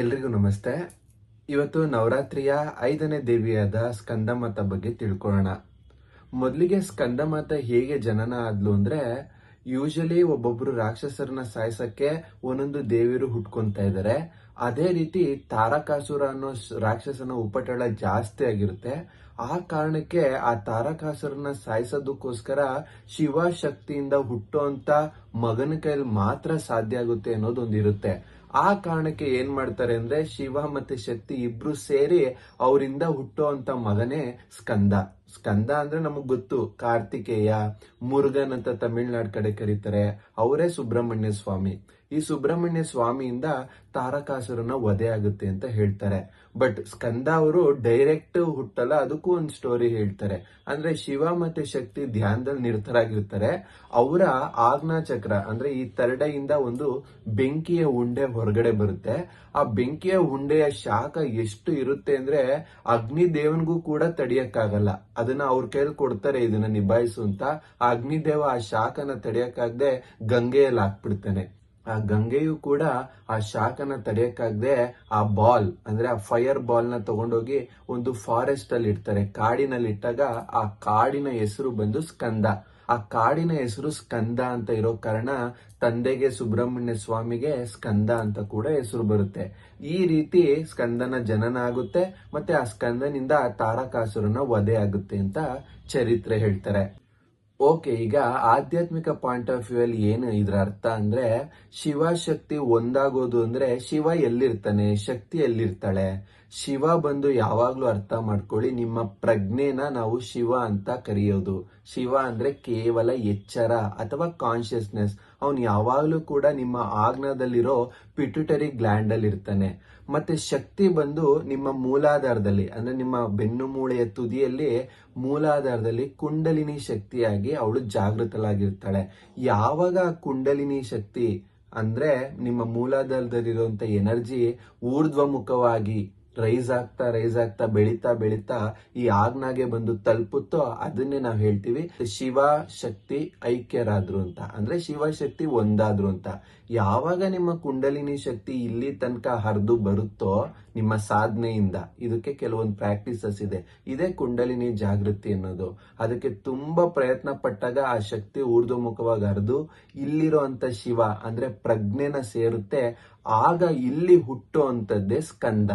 ಎಲ್ರಿಗೂ ನಮಸ್ತೆ. ಇವತ್ತು ನವರಾತ್ರಿಯ ಐದನೇ ದೇವಿಯಾದ ಸ್ಕಂದಮಾತ ಬಗ್ಗೆ ತಿಳ್ಕೊಳ್ಳೋಣ. ಮೊದಲಿಗೆ ಸ್ಕಂದಮಾತ ಹೇಗೆ ಜನನ ಆದ್ಲು ಅಂದ್ರೆ ಯೂಶಲಿ ಒಬ್ಬೊಬ್ರು ರಾಕ್ಷಸರನ್ನ ಸಾಯಿಸಕ್ಕೆ ಒಂದೊಂದು ದೇವಿಯರು ಹುಟ್ಕೊಂತ ಇದ್ದಾರೆ ಅದೇ ರೀತಿ ತಾರಕಾಸುರ ಅನ್ನೋ ರಾಕ್ಷಸನ ಉಪಟಳ ಜಾಸ್ತಿ ಆಗಿರುತ್ತೆ. ಆ ಕಾರಣಕ್ಕೆ ಆ ತಾರಕಾಸುರನ ಸಾಯಿಸೋದಕ್ಕೋಸ್ಕರ ಶಿವ ಶಕ್ತಿಯಿಂದ ಹುಟ್ಟುವಂತ ಮಗನ ಕೈಯಲ್ಲಿ ಮಾತ್ರ ಸಾಧ್ಯ ಆಗುತ್ತೆ ಅನ್ನೋದೊಂದಿರುತ್ತೆ. ಆ ಕಾರಣಕ್ಕೆ ಏನ್ ಮಾಡ್ತಾರೆ ಅಂದ್ರೆ ಶಿವ ಮತ್ತೆ ಶಕ್ತಿ ಇಬ್ರು ಸೇರಿ ಅವರಿಂದ ಹುಟ್ಟುವಂತ ಮಗನೇ ಸ್ಕಂದ. ಸ್ಕಂದ ಅಂದ್ರೆ ನಮಗ್ ಗೊತ್ತು, ಕಾರ್ತಿಕೇಯ ಮುರುಗನ್ ಅಂತ ತಮಿಳ್ನಾಡ್ ಕಡೆ ಕರೀತಾರೆ. ಅವರೇ ಸುಬ್ರಹ್ಮಣ್ಯ ಸ್ವಾಮಿ. ಈ ಸುಬ್ರಹ್ಮಣ್ಯ ಸ್ವಾಮಿಯಿಂದ ತಾರಕಾಸುರನ ವಧೆ ಆಗುತ್ತೆ ಅಂತ ಹೇಳ್ತಾರೆ. ಬಟ್ ಸ್ಕಂದ ಅವರು ಡೈರೆಕ್ಟ್ ಹುಟ್ಟಲ್ಲ, ಅದಕ್ಕೂ ಒಂದು ಸ್ಟೋರಿ ಹೇಳ್ತಾರೆ. ಅಂದ್ರೆ ಶಿವ ಮತ್ತೆ ಶಕ್ತಿ ಧ್ಯಾನದಲ್ಲಿ ನಿರತರಾಗಿರ್ತಾರೆ. ಅವರ ಆಗ್ನಾ ಚಕ್ರ, ಅಂದ್ರೆ ಈ ತರಡೆಯಿಂದ ಒಂದು ಬೆಂಕಿಯ ಉಂಡೆ ಹೊರಗಡೆ ಬರುತ್ತೆ. ಆ ಬೆಂಕಿಯ ಉಂಡೆಯ ಶಾಖ ಎಷ್ಟು ಇರುತ್ತೆ ಅಂದ್ರೆ ಅಗ್ನಿ ದೇವನಿಗೂ ಕೂಡ ತಡಿಯಕ್ಕಾಗಲ್ಲ. ಅದನ್ನ ಅವ್ರ ಕೈಲಿ ಕೊಡ್ತಾರೆ, ಇದನ್ನ ನಿಭಾಯಿಸು ಅಂತ. ಆ ಅಗ್ನಿದೇವ ಆ ಶಾಖನ ತಡೆಯಕ್ಕಾಗದೆ ಗಂಗೆಯಲ್ಲಿ ಹಾಕ್ಬಿಡ್ತಾನೆ. ಆ ಗಂಗೆಯು ಕೂಡ ಆ ಶಾಖನ ತಡೆಯಕ್ಕಾಗದೆ ಆ ಬಾಲ್, ಅಂದ್ರೆ ಆ ಫೈರ್ ಬಾಲ್ನ ತಗೊಂಡೋಗಿ ಒಂದು ಫಾರೆಸ್ಟ್ ಅಲ್ಲಿ ಇಡ್ತಾರೆ. ಕಾಡಿನಲ್ಲಿ ಇಟ್ಟಾಗ ಆ ಕಾಡಿನ ಹೆಸರು ಬಂದು ಸ್ಕಂದ. ಆ ಕಾಡಿನ ಹೆಸರು ಸ್ಕಂದ ಅಂತ ಇರೋ ಕಾರಣ ತಂದೆಗೆ ಸುಬ್ರಹ್ಮಣ್ಯ ಸ್ವಾಮಿಗೆ ಸ್ಕಂದ ಅಂತ ಕೂಡ ಹೆಸರು ಬರುತ್ತೆ. ಈ ರೀತಿ ಸ್ಕಂದನ ಜನನ ಆಗುತ್ತೆ, ಮತ್ತೆ ಆ ಸ್ಕಂದನಿಂದ ತಾರಕಾಸುರನ ವಧೆ ಆಗುತ್ತೆ ಅಂತ ಚರಿತ್ರೆ ಹೇಳ್ತಾರೆ. ಓಕೆ, ಈಗ ಆಧ್ಯಾತ್ಮಿಕ ಪಾಯಿಂಟ್ ಆಫ್ ವ್ಯೂ ಅಲ್ಲಿ ಏನು ಇದ್ರ ಅರ್ಥ ಅಂದ್ರೆ ಶಿವ ಶಕ್ತಿ ಒಂದಾಗೋದು ಅಂದ್ರೆ ಶಿವ ಎಲ್ಲಿರ್ತಾನೆ, ಶಕ್ತಿ ಎಲ್ಲಿರ್ತಾಳೆ? ಶಿವ ಬಂದು ಯಾವಾಗ್ಲೂ ಅರ್ಥ ಮಾಡ್ಕೊಳ್ಳಿ, ನಿಮ್ಮ ಪ್ರಜ್ಞೆನ ನಾವು ಶಿವ ಅಂತ ಕರೆಯೋದು. ಶಿವ ಅಂದ್ರೆ ಕೇವಲ ಎಚ್ಚರ ಅಥವಾ ಕಾನ್ಶಿಯಸ್ನೆಸ್ ಅವನು ಯಾವಾಗಲೂ ಕೂಡ ನಿಮ್ಮ ಆಗ್ನದಲ್ಲಿರೋ ಪಿಟ್ಯುಟರಿ ಗ್ಲ್ಯಾಂಡ್ ಅಲ್ಲಿ ಇರ್ತಾನೆ. ಮತ್ತೆ ಶಕ್ತಿ ಬಂದು ನಿಮ್ಮ ಮೂಲಾಧಾರದಲ್ಲಿ, ಅಂದ್ರೆ ನಿಮ್ಮ ಬೆನ್ನು ಮೂಳೆಯ ತುದಿಯಲ್ಲಿ ಮೂಲಾಧಾರದಲ್ಲಿ ಕುಂಡಲಿನಿ ಶಕ್ತಿಯಾಗಿ ಅವಳು ಜಾಗೃತಲಾಗಿರ್ತಾಳೆ ಯಾವಾಗ ಕುಂಡಲಿನಿ ಶಕ್ತಿ ಅಂದ್ರೆ ನಿಮ್ಮ ಮೂಲಾಧಾರದಲ್ಲಿರುವಂತ ಎನರ್ಜಿ ಊರ್ಧ್ವಮುಖವಾಗಿ ರೈಸ್ ಆಗ್ತಾ ರೈಸ್ ಆಗ್ತಾ, ಬೆಳೀತಾ ಬೆಳೀತಾ ಈ ಆಗ್ನಾಗೆ ಬಂದು ತಲುಪುತ್ತೋ ಅದನ್ನೇ ನಾವು ಹೇಳ್ತೀವಿ ಶಿವ ಶಕ್ತಿ ಐಕ್ಯರಾದ್ರು ಅಂತ. ಅಂದ್ರೆ ಶಿವಶಕ್ತಿ ಒಂದಾದ್ರು ಅಂತ. ಯಾವಾಗ ನಿಮ್ಮ ಕುಂಡಲಿನಿ ಶಕ್ತಿ ಇಲ್ಲಿ ತನಕ ಹರಿದು ಬರುತ್ತೋ ನಿಮ್ಮ ಸಾಧನೆಯಿಂದ ಇದಕ್ಕೆ ಕೆಲವೊಂದು ಪ್ರಾಕ್ಟೀಸಸ್ ಇದೆ. ಇದೇ ಕುಂಡಲಿನಿ ಜಾಗೃತಿ ಅನ್ನೋದು. ಅದಕ್ಕೆ ತುಂಬಾ ಪ್ರಯತ್ನ ಪಟ್ಟಾಗ ಆ ಶಕ್ತಿ ಊರ್ಧ್ವಮುಖವಾಗಿ ಹರಿದು ಇಲ್ಲಿರುವಂತ ಶಿವ ಅಂದ್ರೆ ಪ್ರಜ್ಞೆನ ಸೇರುತ್ತೆ. ಆಗ ಇಲ್ಲಿ ಹುಟ್ಟುವಂಥದ್ದೇ ಸ್ಕಂದ.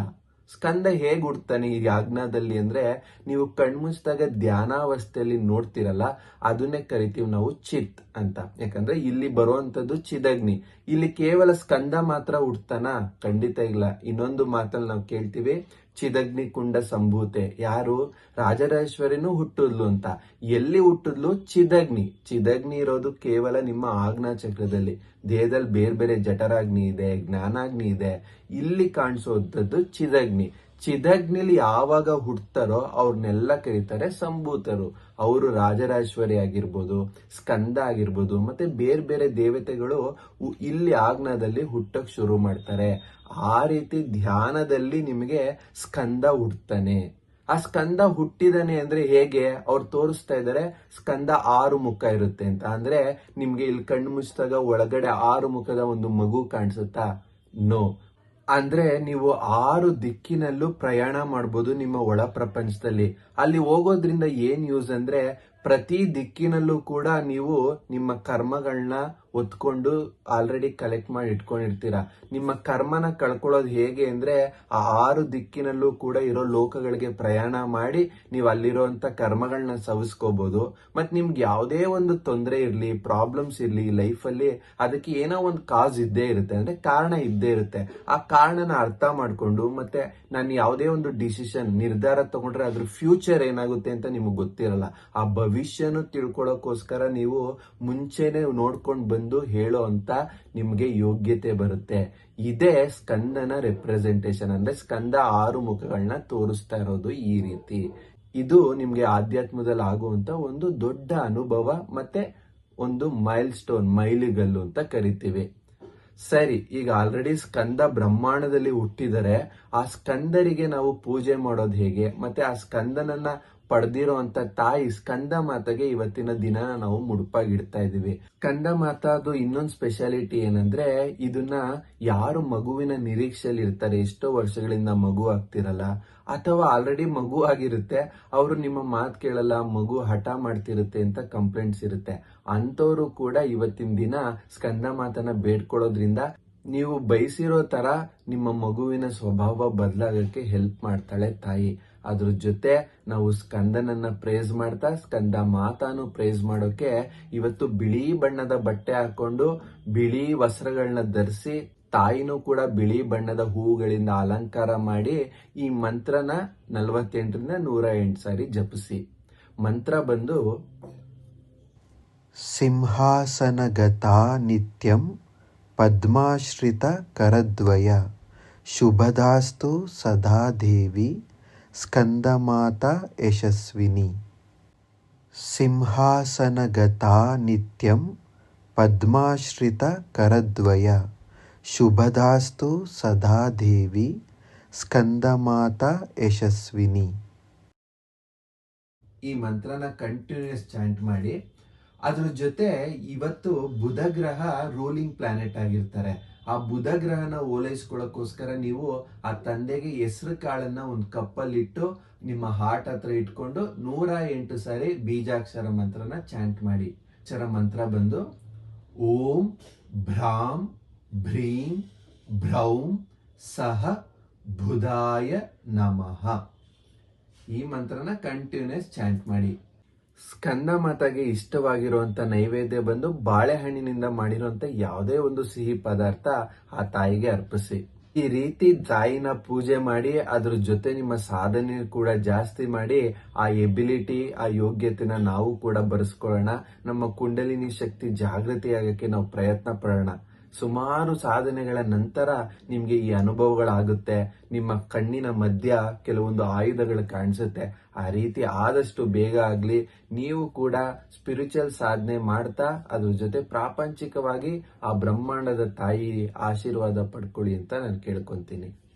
ಸ್ಕಂದ ಹೇಗೆ ಹುಡ್ತಾನೆ ಈ ಯಾಜ್ಞದಲ್ಲಿ ಅಂದ್ರೆ ನೀವು ಕಣ್ಮುಚ್ಚಿದಾಗ ಧ್ಯಾನಾವಸ್ಥೆಯಲ್ಲಿ ನೋಡ್ತಿರಲ್ಲ, ಅದನ್ನೇ ಕರಿತೀವಿ ನಾವು ಚಿತ್ ಅಂತ. ಯಾಕಂದ್ರೆ ಇಲ್ಲಿ ಬರುವಂತದ್ದು ಚಿದಗ್ನಿ. ಇಲ್ಲಿ ಕೇವಲ ಸ್ಕಂದ ಮಾತ್ರ ಹುಡ್ತಾನ ಖಂಡಿತ ಇಲ್ಲ. ಇನ್ನೊಂದು ಮಾತಲ್ಲಿ ನಾವು ಕೇಳ್ತೀವಿ ಚಿದಗ್ನಿ ಕುಂಡ ಸಂಭೂತೆ. ಯಾರು? ರಾಜರಾಜೇಶ್ವರಿನೂ ಹುಟ್ಟಿದ್ಲು ಅಂತ. ಎಲ್ಲಿ ಹುಟ್ಟಿದ್ಲು? ಚಿದಗ್ನಿ. ಚಿದಗ್ನಿ ಇರೋದು ಕೇವಲ ನಿಮ್ಮ ಆಜ್ಞಾ ಚಕ್ರದಲ್ಲಿ. ದೇಹದಲ್ಲಿ ಬೇರೆ ಬೇರೆ ಜಠರಾಗ್ನಿ ಇದೆ, ಜ್ಞಾನಾಗ್ನಿ ಇದೆ. ಇಲ್ಲಿ ಕಾಣಿಸೋದದ್ದು ಚಿದಗ್ನಿ. ಚಿದಗ್ನಿಲಿ ಯಾವಾಗ ಹುಡ್ತಾರೋ ಅವ್ರನ್ನೆಲ್ಲ ಕರೀತಾರೆ ಸಂಭೂತರು. ಅವರು ರಾಜರಾಜೇಶ್ವರಿ ಆಗಿರ್ಬೋದು, ಸ್ಕಂದ ಆಗಿರ್ಬೋದು, ಮತ್ತೆ ಬೇರೆ ಬೇರೆ ದೇವತೆಗಳು ಇಲ್ಲಿ ಆಗ್ನದಲ್ಲಿ ಹುಟ್ಟಕ್ ಶುರು ಮಾಡ್ತಾರೆ. ಆ ರೀತಿ ಧ್ಯಾನದಲ್ಲಿ ನಿಮಗೆ ಸ್ಕಂದ ಹುಡ್ತಾನೆ. ಆ ಸ್ಕಂದ ಹುಟ್ಟಿದಾನೆ ಅಂದ್ರೆ ಹೇಗೆ? ಅವ್ರು ತೋರಿಸ್ತಾ ಇದಾರೆ, ಸ್ಕಂದ ಆರು ಮುಖ ಇರುತ್ತೆ ಅಂತ. ಅಂದ್ರೆ ನಿಮ್ಗೆ ಇಲ್ಲಿ ಕಣ್ಣು ಮುಚ್ಚಿದಾಗ ಒಳಗಡೆ ಆರು ಮುಖದ ಒಂದು ಮಗು ಕಾಣಿಸುತ್ತಾ? ನೋ. ಅಂದ್ರೆ ನೀವು ಆರು ದಿಕ್ಕಿನಲ್ಲೂ ಪ್ರಯಾಣ ಮಾಡ್ಬೋದು ನಿಮ್ಮ ಒಳ ಪ್ರಪಂಚದಲ್ಲಿ. ಅಲ್ಲಿ ಹೋಗೋದ್ರಿಂದ ಏನ್ ಯೂಸ್ ಅಂದ್ರೆ ಪ್ರತಿ ದಿಕ್ಕಿನಲ್ಲೂ ಕೂಡ ನೀವು ನಿಮ್ಮ ಕರ್ಮಗಳನ್ನ ಒತ್ಕೊಂಡು ಆಲ್ರೆಡಿ ಕಲೆಕ್ಟ್ ಮಾಡಿ ಇಟ್ಕೊಂಡಿರ್ತೀರ? ನಿಮ್ಮ ಕರ್ಮನ ಕಳ್ಕೊಳ್ಳೋದು ಹೇಗೆ ಅಂದ್ರೆ ಆ ಆರು ದಿಕ್ಕಿನಲ್ಲೂ ಕೂಡ ಇರೋ ಲೋಕಗಳಿಗೆ ಪ್ರಯಾಣ ಮಾಡಿ ನೀವು ಅಲ್ಲಿರುವಂತ ಕರ್ಮಗಳನ್ನ ಸವಿಸ್ಕೋಬಹುದು ಮತ್ ನಿಮ್ಗೆ ಯಾವುದೇ ಒಂದು ತೊಂದರೆ ಇರ್ಲಿ ಪ್ರಾಬ್ಲಮ್ಸ್ ಇರ್ಲಿ ಲೈಫಲ್ಲಿ ಅದಕ್ಕೆ ಏನೋ ಒಂದು ಕಾಸ್ ಇದ್ದೇ ಇರುತ್ತೆ. ಅಂದ್ರೆ ಕಾರಣ ಇದ್ದೇ ಇರುತ್ತೆ. ಆ ಕಾರಣನ ಅರ್ಥ ಮಾಡ್ಕೊಂಡು ಮತ್ತೆ ನಾನು ಯಾವುದೇ ಒಂದು ಡಿಸಿಷನ್ ನಿರ್ಧಾರ ತಗೊಂಡ್ರೆ ಅದ್ರ ಫ್ಯೂಚರ್ ಏನಾಗುತ್ತೆ ಅಂತ ನಿಮಗೆ ಗೊತ್ತಿರಲ್ಲ. ಆ ಭವಿಷ್ಯನು ತಿಳ್ಕೊಳ್ಳೋಕ್ಕೋಸ್ಕರ ನೀವು ಮುಂಚೆನೆ ನೋಡ್ಕೊಂಡು ಬಂದು ಹೇಳೋ ಅಂತ ನಿಮಗೆ ಯೋಗ್ಯತೆ ಬರುತ್ತೆ. ಇದೇ ಸ್ಕಂದನ ರೆಪ್ರೆಸೆಂಟೇಷನ್ ಅಂದ್ರೆ ಸ್ಕಂದ ಆರು ಮುಖಗಳನ್ನ ತೋರಿಸ್ತಾ ಇರೋದು ಈ ರೀತಿ. ಇದು ನಿಮ್ಗೆ ಆಧ್ಯಾತ್ಮದಲ್ಲಿ ಆಗುವಂತ ಒಂದು ದೊಡ್ಡ ಅನುಭವ ಮತ್ತೆ ಒಂದು ಮೈಲ್ ಸ್ಟೋನ್ ಮೈಲಿಗಲ್ಲು ಅಂತ ಕರಿತೀವಿ. ಸರಿ, ಈಗ ಆಲ್ರೆಡಿ ಸ್ಕಂದ ಬ್ರಹ್ಮಾಂಡದಲ್ಲಿ ಹುಟ್ಟಿದರೆ ಆ ಸ್ಕಂದರಿಗೆ ನಾವು ಪೂಜೆ ಮಾಡೋದು ಹೇಗೆ? ಮತ್ತೆ ಆ ಸ್ಕಂದನನ್ನ ಪಡೆದಿರೋಂತ ತಾಯಿ ಸ್ಕಂದ ಮಾತಾಗೆ ಇವತ್ತಿನ ದಿನ ನಾವು ಮುಡುಪಾಗಿಡ್ತಾ ಇದೀವಿ ಸ್ಕಂದ ಮಾತಾದು ಇನ್ನೊಂದು ಸ್ಪೆಷಾಲಿಟಿ ಏನಂದ್ರೆ ಇದನ್ನ ಯಾರು ಮಗುವಿನ ನಿರೀಕ್ಷೆಯಲ್ಲಿ ಇರ್ತಾರೆ, ಎಷ್ಟೋ ವರ್ಷಗಳಿಂದ ಮಗು ಆಗ್ತಿರಲ್ಲ, ಅಥವಾ ಆಲ್ರೆಡಿ ಮಗು ಆಗಿರುತ್ತೆ, ಅವರು ನಿಮ್ಮ ಮಾತು ಕೇಳಲ್ಲ, ಮಗು ಹಠ ಮಾಡ್ತಿರುತ್ತೆ ಅಂತ ಕಂಪ್ಲೇಂಟ್ಸ್ ಇರುತ್ತೆ. ಅಂತವರು ಕೂಡ ಇವತ್ತಿನ ದಿನ ಸ್ಕಂದ ಮಾತನ್ನ ಬೇಡ್ಕೊಳ್ಳೋದ್ರಿಂದ ನೀವು ಬಯಸಿರೋ ತರ ನಿಮ್ಮ ಮಗುವಿನ ಸ್ವಭಾವ ಬದಲಾಗಕ್ಕೆ ಹೆಲ್ಪ್ ಮಾಡ್ತಾಳೆ ತಾಯಿ. ಅದ್ರ ಜೊತೆ ನಾವು ಸ್ಕಂದನನ್ನ ಪ್ರೇಸ್ ಮಾಡ್ತಾ, ಸ್ಕಂದ ಮಾತಾನು ಪ್ರೇಸ್ ಮಾಡೋಕೆ ಇವತ್ತು ಬಿಳಿ ಬಣ್ಣದ ಬಟ್ಟೆ ಹಾಕೊಂಡು, ಬಿಳಿ ವಸ್ತ್ರಗಳನ್ನ ಧರಿಸಿ, ತಾಯಿನೂ ಕೂಡ ಬಿಳಿ ಬಣ್ಣದ ಹೂಗಳಿಂದ ಅಲಂಕಾರ ಮಾಡಿ ಈ ಮಂತ್ರನ ನಲವತ್ತೆಂಟರಿಂದ ನೂರ ಎಂಟು ಸಾರಿ ಜಪಿಸಿ. ಮಂತ್ರ ಬಂದು, ಸಿಂಹಾಸನಗತಾ ನಿತ್ಯಂ ಪದ್ಮಾಶ್ರಿತ ಕರದ್ವಯ, ಶುಭದಾಸ್ತು ಸದಾ ದೇವಿ. ಸ್ಕಂದಮಾತಾ ಯಶಸ್ವಿನಿ. ಸಿಂಹಾಸನಗತಾ ನಿತ್ಯಂ ಪದ್ಮಾಶ್ರಿತ ಕರದ್ವಯ. ಶುಭದಾಸ್ತು ಸದಾ ದೇವಿ ಸ್ಕಂದಮಾತಾ ಯಶಸ್ವಿನಿ. ಈ ಮಂತ್ರನ ಕಂಟಿನ್ಯೂಸ್ ಚಾಂಟ್ ಮಾಡಿ. ಅದ್ರ ಜೊತೆ ಇವತ್ತು ಬುಧ ಗ್ರಹ ರೂಲಿಂಗ್ ಪ್ಲಾನೆಟ್ ಆಗಿರ್ತಾರೆ. ಆ ಬುಧ ಗ್ರಹನ ಓಲೈಸ್ಕೊಳ್ಳೋಕ್ಕೋಸ್ಕರ ನೀವು ಆ ತಂದೆಗೆ ಹೆಸರು ಕಾಳನ್ನ ಒಂದು ಕಪ್ಪಲ್ಲಿಟ್ಟು ನಿಮ್ಮ ಹಾರ್ಟ್ ಹತ್ರ ಇಟ್ಕೊಂಡು ನೂರ ಎಂಟು ಸಾರಿ ಬೀಜಾಕ್ಷರ ಮಂತ್ರನ ಚಾಂಟ್ ಮಾಡಿ. ಅಕ್ಷರ ಮಂತ್ರ ಬಂದು ಓಂ ಭ್ರಾಂ ಭ್ರೀಂ ಭ್ರೌಂ ಸಹ ಬುಧಾಯ ನಮಃ. ಈ ಮಂತ್ರನ ಕಂಟಿನ್ಯೂಸ್ ಚಾಂಟ್ ಮಾಡಿ. ಸ್ಕಂದ ಮಾತಾಗೆ ಇಷ್ಟವಾಗಿರುವಂತ ನೈವೇದ್ಯ ಬಂದು ಬಾಳೆಹಣ್ಣಿನಿಂದ ಮಾಡಿರುವಂತ ಯಾವುದೇ ಒಂದು ಸಿಹಿ ಪದಾರ್ಥ ಆ ತಾಯಿಗೆ ಅರ್ಪಿಸಿ. ಈ ರೀತಿ ತಾಯಿನ ಪೂಜೆ ಮಾಡಿ, ಅದ್ರ ಜೊತೆ ನಿಮ್ಮ ಸಾಧನೆ ಕೂಡ ಜಾಸ್ತಿ ಮಾಡಿ, ಆ ಎಬಿಲಿಟಿ ಆ ಯೋಗ್ಯತೆನ ನಾವು ಕೂಡ ಬರೆಸ್ಕೊಳ್ಳೋಣ. ನಮ್ಮ ಕುಂಡಲಿನಿ ಶಕ್ತಿ ಜಾಗೃತಿ ಆಗಕ್ಕೆ ನಾವು ಪ್ರಯತ್ನ ಪಡೋಣ. ಸುಮಾರು ಸಾಧನೆಗಳ ನಂತರ ನಿಮಗೆ ಈ ಅನುಭವಗಳಾಗುತ್ತೆ. ನಿಮ್ಮ ಕಣ್ಣಿನ ಮಧ್ಯ ಕೆಲವೊಂದು ಆಯುಧಗಳು ಕಾಣಿಸುತ್ತೆ. ಆ ರೀತಿ ಆದಷ್ಟು ಬೇಗ ಆಗಲಿ, ನೀವು ಕೂಡ ಸ್ಪಿರಿಚುವಲ್ ಸಾಧನೆ ಮಾಡ್ತಾ, ಅದ್ರ ಜೊತೆ ಪ್ರಾಪಂಚಿಕವಾಗಿ ಆ ಬ್ರಹ್ಮಾಂಡದ ತಾಯಿ ಆಶೀರ್ವಾದ ಪಡ್ಕೊಳ್ಳಿ ಅಂತ ನಾನು ಕೇಳ್ಕೊಂತೀನಿ.